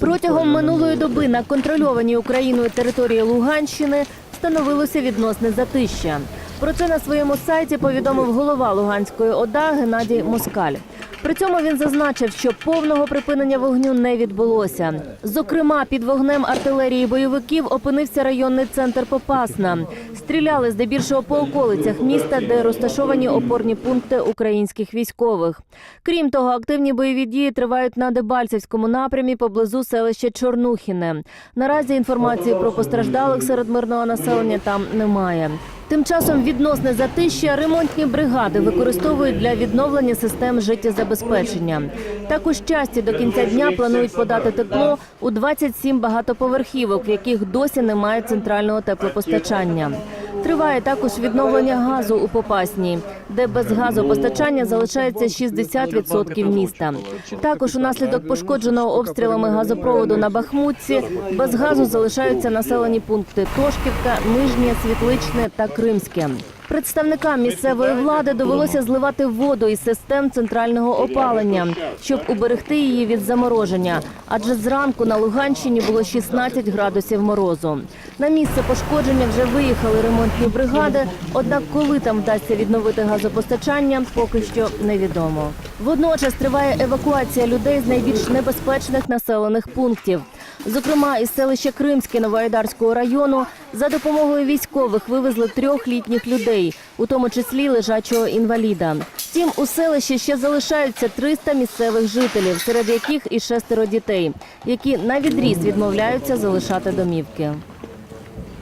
Протягом минулої доби на контрольованій Україною території Луганщини встановилося відносне затища. Про це на своєму сайті повідомив голова Луганської ОДА Геннадій Москаль. При цьому він зазначив, що повного припинення вогню не відбулося. Зокрема, під вогнем артилерії бойовиків опинився районний центр Попасна. Стріляли здебільшого по околицях міста, де розташовані опорні пункти українських військових. Крім того, активні бойові дії тривають на Дебальцевському напрямі поблизу селища Чорнухіне. Наразі інформації про постраждалих серед мирного населення там немає. Тим часом відносне затища ремонтні бригади використовують для відновлення систем життєзабезпечення. Також часті до кінця дня планують подати тепло у 27 багатоповерхівок, в яких досі немає центрального теплопостачання. Триває також відновлення газу у Попасній, де без газопостачання залишається 60% міста. Також унаслідок пошкодженого обстрілами газопроводу на Бахмутці без газу залишаються населені пункти Тошківка, Нижнє, Світличне та Кримське. Представникам місцевої влади довелося зливати воду із систем центрального опалення, щоб уберегти її від замороження. Адже зранку на Луганщині було 16 градусів морозу. На місце пошкодження вже виїхали ремонтні бригади. Однак, коли там вдасться відновити газопостачання, поки що невідомо. Водночас триває евакуація людей з найбільш небезпечних населених пунктів. Зокрема, із селища Кримське Новоайдарського району за допомогою військових вивезли трьох літніх людей, у тому числі лежачого інваліда. Втім, у селищі ще залишаються 300 місцевих жителів, серед яких і шестеро дітей, які на відріз відмовляються залишати домівки.